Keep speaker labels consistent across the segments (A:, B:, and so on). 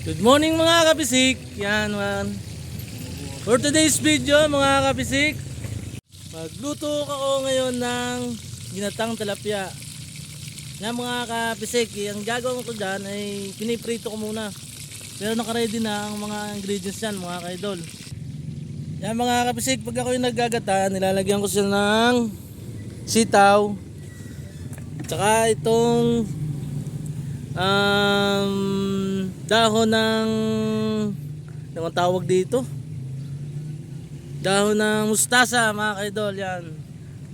A: Good morning mga kapisik. Yan man. For today's video mga kapisik, magluto ako ngayon ng ginatang tilapia. Yan mga kapisik, ang gagawin ko dyan ay piniprito ko muna. Pero nakaready na ang mga ingredients yan mga kaidol. Yan mga kapisik, pag ako yung naggagata, nilalagyan ko sila ng sitaw. Tsaka itong um, dahon ng ang tawag dito? Dahon ng mustasa mga kaidol yan.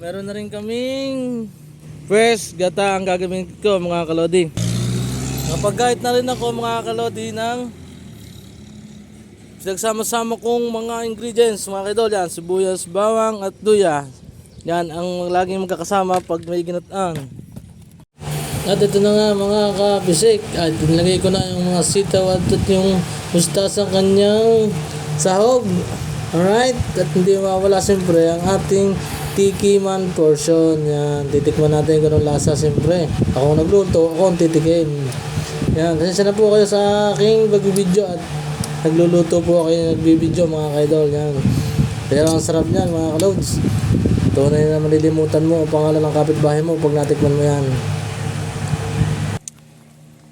A: Meron na rin kaming fresh gata ang gagawin ko mga kalodi. Napagkait na rin ako mga kalodi ng pinagsama-sama kong mga ingredients mga kaidol yan. Sibuyas, bawang at luya. Yan ang laging magkakasama pag may ginataan at ito na nga mga kabisik at nilagay ko na yung mga sitaw at yung mustasa kanyang sahog. Alright? At hindi mawala siyempre ang ating tiki man portion. Yan. Titikman natin kung lasa siyempre. Ako nagluto, ako ang titikin. Yan. Kasi na po kayo sa aking pagbibideo at nagluluto po ako yung nagbibideo mga kaidol. Yan. Pero ang sarap niyan mga kalods. Tunay na malilimutan mo ang pangalan ng kapitbahay mo pag natikman mo yan.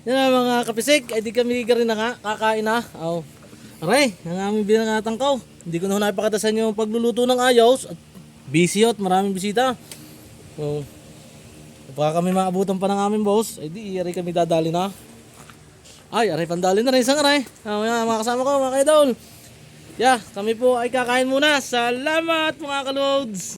A: Yan na mga kapisik, ay kami ka rin na nga, kakain na. Aw. Aray, ang aming binangatangkaw. Hindi ko na napakita sa inyo pagluluto ng ayos. At busy at maraming bisita. So, baka kami maabutan pa ng aming boss, ay di kami dadali na. Ay, aray pandali na rin isang aray. Aw, yan, mga kasama ko, mga kaidol. Yeah, kami po ay kakain muna. Salamat mga kalods!